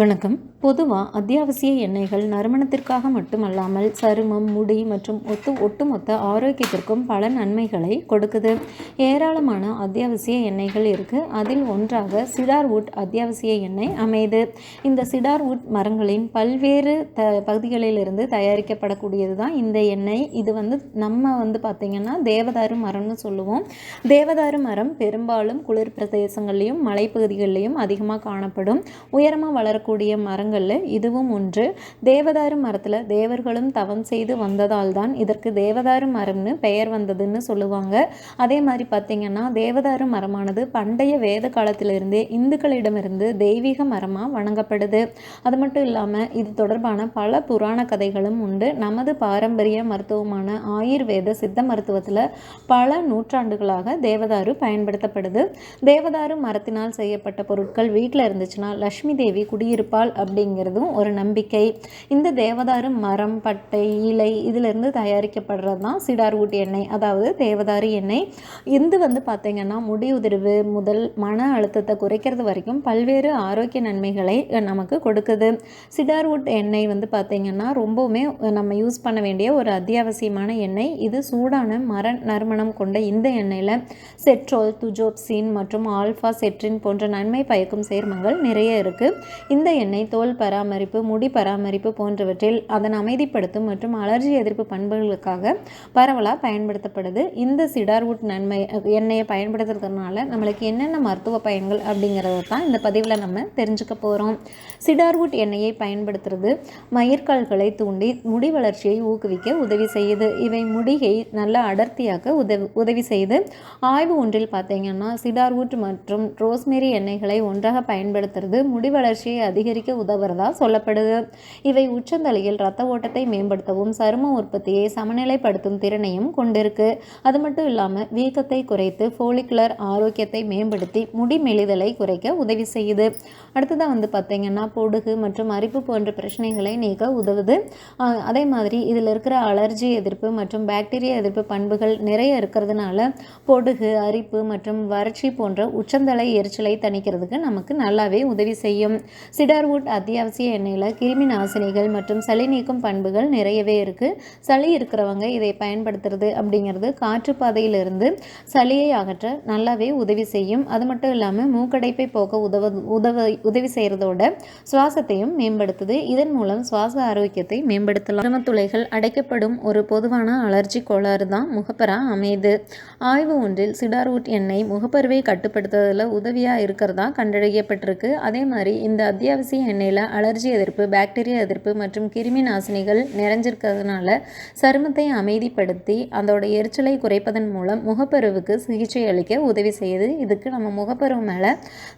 வணக்கம். பொதுவாக அத்தியாவசிய எண்ணெய்கள் நறுமணத்திற்காக மட்டுமல்லாமல் சருமம் முடி மற்றும் ஒத்து ஒட்டுமொத்த ஆரோக்கியத்திற்கும் பல நன்மைகளை கொடுக்குது. ஏராளமான அத்தியாவசிய எண்ணெய்கள் இருக்குது அதில் ஒன்றாக சிடார்வுட் அத்தியாவசிய எண்ணெய் அமைது இந்த சிடார்வுட் மரங்களின் பல்வேறு த பகுதிகளிலிருந்து தயாரிக்கப்படக்கூடியது தான் இந்த எண்ணெய். இது வந்து நம்ம வந்து பார்த்திங்கன்னா தேவதாரு மரம்னு சொல்லுவோம். தேவதாரு மரம் பெரும்பாலும் குளிர் பிரதேசங்கள்லேயும் மலைப்பகுதிகளிலையும் அதிகமாக காணப்படும். உயரமாக வளர வளரக்கூடிய மரங்களில் இதுவும் ஒன்று. தேவதாரு மரத்தில் தேவர்களும் தவம் செய்து வந்ததால் தான் இதற்கு தேவதாரு மரம்னு பெயர் வந்ததுன்னு சொல்லுவாங்க. அதே மாதிரி பார்த்திங்கன்னா தேவதாரு மரமானது பண்டைய வேத காலத்திலிருந்தே இந்துக்களிடமிருந்து தெய்வீக மரமாக வணங்கப்படுது. அது மட்டும் இல்லாமல் இது தொடர்பான பல புராண கதைகளும் உண்டு. நமது பாரம்பரிய மருத்துவமான ஆயுர்வேத சித்த மருத்துவத்தில் பல நூற்றாண்டுகளாக தேவதாரு பயன்படுத்தப்படுது. தேவதாரு மரத்தினால் செய்யப்பட்ட பொருட்கள் வீட்டில் இருந்துச்சுன்னா லக்ஷ்மி தேவி குடி குடியிருப்பாள் அப்படிங்கிறதும் ஒரு நம்பிக்கை. இந்த தேவதாரு மரம் பட்டை இலை இதிலிருந்து தயாரிக்கப்படுறது தான் சிடார்வுட் எண்ணெய். அதாவது தேவதாரு எண்ணெய். இது வந்து பார்த்திங்கன்னா முடி உதிர்வு முதல் மன அழுத்தத்தை குறைக்கிறது வரைக்கும் பல்வேறு ஆரோக்கிய நன்மைகளை நமக்கு கொடுக்குது. சிடார்வுட் எண்ணெய் வந்து பார்த்திங்கன்னா ரொம்பவுமே நம்ம யூஸ் பண்ண வேண்டிய ஒரு அத்தியாவசியமான எண்ணெய். இது சூடான மர நறுமணம் கொண்ட இந்த எண்ணெயில் செட்ரோல் துஜோப்சின் மற்றும் ஆல்ஃபா செட்ரின் போன்ற நன்மை பயக்கும் சேர்மங்கள் நிறைய இருக்குது இந்த இந்த எண்ணெய் தோல் பராமரிப்பு முடி பராமரிப்பு போன்றவற்றில் அதன் அமைதிப்படுத்தும் மற்றும் அலர்ஜி எதிர்ப்பு பண்புகளுக்காக பரவலாக பயன்படுத்தப்படுது. இந்த சிடார்வுட் நன்மை எண்ணெயை பயன்படுத்துறதுனால நம்மளுக்கு என்னென்ன மருத்துவ பயன்கள் அப்படிங்கிறத தான் இந்த பதிவில் நம்ம தெரிஞ்சுக்க போகிறோம் சிடார்வுட் எண்ணெயை பயன்படுத்துறது மயிர்கால்களை தூண்டி முடி வளர்ச்சியை ஊக்குவிக்க உதவி செய்யுது. இவை முடியை நல்லா அடர்த்தியாக்க உதவி உதவி செய்து ஆய்வு ஒன்றில் பார்த்தீங்கன்னா சிடார்வுட் மற்றும் ரோஸ்மெரி எண்ணெய்களை ஒன்றாக பயன்படுத்துறது முடி வளர்ச்சியை அதிகரிக்க உதவுறதா சொல்லப்படுது. இவை உச்சந்தலையில் ரத்த ஓட்டத்தை மேம்படுத்தவும் சரும உற்பத்தியை சமநிலைப்படுத்தும் திறனையும் கொண்டிருக்கு. அது மட்டும் இல்லாமல் வீக்கத்தை குறைத்து ஃபோலிகுலர் ஆரோக்கியத்தை மேம்படுத்தி முடி மெலிதலை குறைக்க உதவி செய்யுது. அடுத்ததாக வந்து பார்த்திங்கன்னா பொடுகு மற்றும் அரிப்பு போன்ற பிரச்சனைகளை நீக்க உதவுது. அதே மாதிரி இதில் இருக்கிற அலர்ஜி எதிர்ப்பு மற்றும் பாக்டீரியா எதிர்ப்பு பண்புகள் நிறைய இருக்கிறதுனால பொடுகு அரிப்பு மற்றும் வறட்சி போன்ற உச்சந்தலை எரிச்சலை தணிக்கிறதுக்கு நமக்கு நல்லாவே உதவி செய்யும். சிடார்வுட் அத்தியாவசிய எண்ணெயில் கிருமி நாசினிகள் மற்றும் சளி நீக்கும் பண்புகள் நிறையவே இருக்குது சளி இருக்கிறவங்க இதை பயன்படுத்துறது அப்படிங்கிறது காற்றுப்பாதையிலிருந்து சளியை அகற்ற நல்லாவே உதவி செய்யும். அது மட்டும் இல்லாமல் மூக்கடைப்பை போக்க உதவ உதவ உதவி செய்கிறதோட சுவாசத்தையும் மேம்படுத்துது. இதன் மூலம் சுவாச ஆரோக்கியத்தை மேம்படுத்தலாம். துளைகள் அடைக்கப்படும் ஒரு பொதுவான அலர்ஜி கோளாறு தான் முகப்பரா அமையுது ஆய்வு ஒன்றில் சிடார்வுட் எண்ணெய் முகப்பருவை கட்டுப்படுத்துவதில் உதவியாக இருக்கிறதா கண்டறியப்பட்டிருக்கு. அதே மாதிரி இந்த அத்தியாவசிய எண்ணெயில் அலர்ஜி எதிர்ப்பு பாக்டீரியா எதிர்ப்பு மற்றும் கிருமி நாசினிகள் நிறைஞ்சிருக்கிறதுனால சருமத்தை அமைதிப்படுத்தி அதோட எரிச்சலை குறைப்பதன் மூலம் முகப்பருவுக்கு சிகிச்சை அளிக்க உதவி செய்யுது. இதுக்கு நம்ம முகப்பருவு மேலே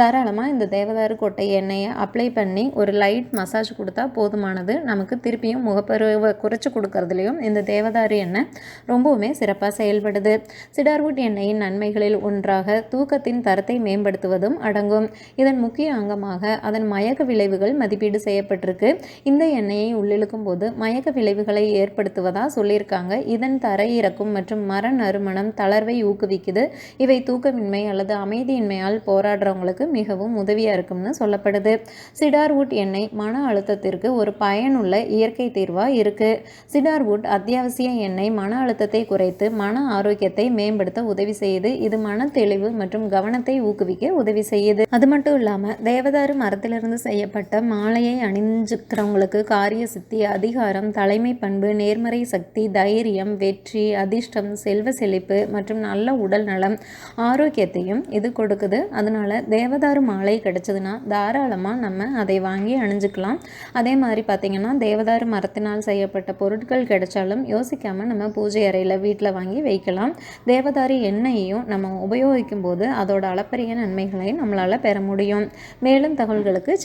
தாராளமாக இந்த தேவதாரு கொட்டை எண்ணெயை அப்ளை பண்ணி ஒரு லைட் மசாஜ் கொடுத்தா போதுமானது. நமக்கு திருப்பியும் முகப்பருவை குறைச்சி கொடுக்கறதுலையும் இந்த தேவதாரு எண்ணெய் ரொம்பவுமே சிறப்பாக செயல்படுது. சிடார்வுட் எண்ணெயின் நன்மைகளில் ஒன்றாக தூக்கத்தின் தரத்தை மேம்படுத்துவதும் அடங்கும். இதன் முக்கிய அங்கமாக அதன் மய மயக்க விளைவுகள் மதிப்பீடு செய்யப்பட்டிருக்கு. இந்த எண்ணெயை உள்ளிழுக்கும் போது மயக்க விளைவுகளை ஏற்படுத்துவதாக சொல்லியிருக்காங்க. இதன் தரையிறக்கும் மற்றும் மர நறுமணம் தளர்வை ஊக்குவிக்குது. இவை தூக்கமின்மை அல்லது அமைதியின்மையால் போராடுறவங்களுக்கு மிகவும் உதவியாக இருக்கும்னு சொல்லப்படுது. சிடார்வுட் எண்ணெய் மன அழுத்தத்திற்கு ஒரு பயனுள்ள இயற்கை தீர்வாக இருக்குது சிடார்வுட் அத்தியாவசிய எண்ணெய் மன அழுத்தத்தை குறைத்து மன ஆரோக்கியத்தை மேம்படுத்த உதவி செய்யுது. இது மன தெளிவு மற்றும் கவனத்தை ஊக்குவிக்க உதவி செய்யுது. அது மட்டும் இல்லாமல் தேவதாரு மரத்திலிருந்து செய்யப்பட்ட மாலையை அணிஞ்சுக்கிறவங்களுக்கு காரிய சித்தி அதிகாரம் தலைமை பண்பு நேர்மறை சக்தி தைரியம் வெற்றி அதிர்ஷ்டம் செல்வ செழிப்பு மற்றும் நல்ல உடல் நலம் ஆரோக்கியத்தையும் இது கொடுக்குது. அதனால் தேவதாரு மாலை கிடைச்சதுன்னா தாராளமாக நம்ம அதை வாங்கி அணிஞ்சுக்கலாம். அதே மாதிரி பார்த்திங்கன்னா தேவதாரு மரத்தினால் செய்யப்பட்ட பொருட்கள் கிடைச்சாலும் யோசிக்காமல் நம்ம பூஜை அறையில் வீட்டில் வாங்கி வைக்கலாம். தேவதாரி எண்ணெயையும் நம்ம உபயோகிக்கும் போது அதோட அளப்பரிய நன்மைகளை நம்மளால் பெற முடியும். மேலும் தகவல்களுக்கு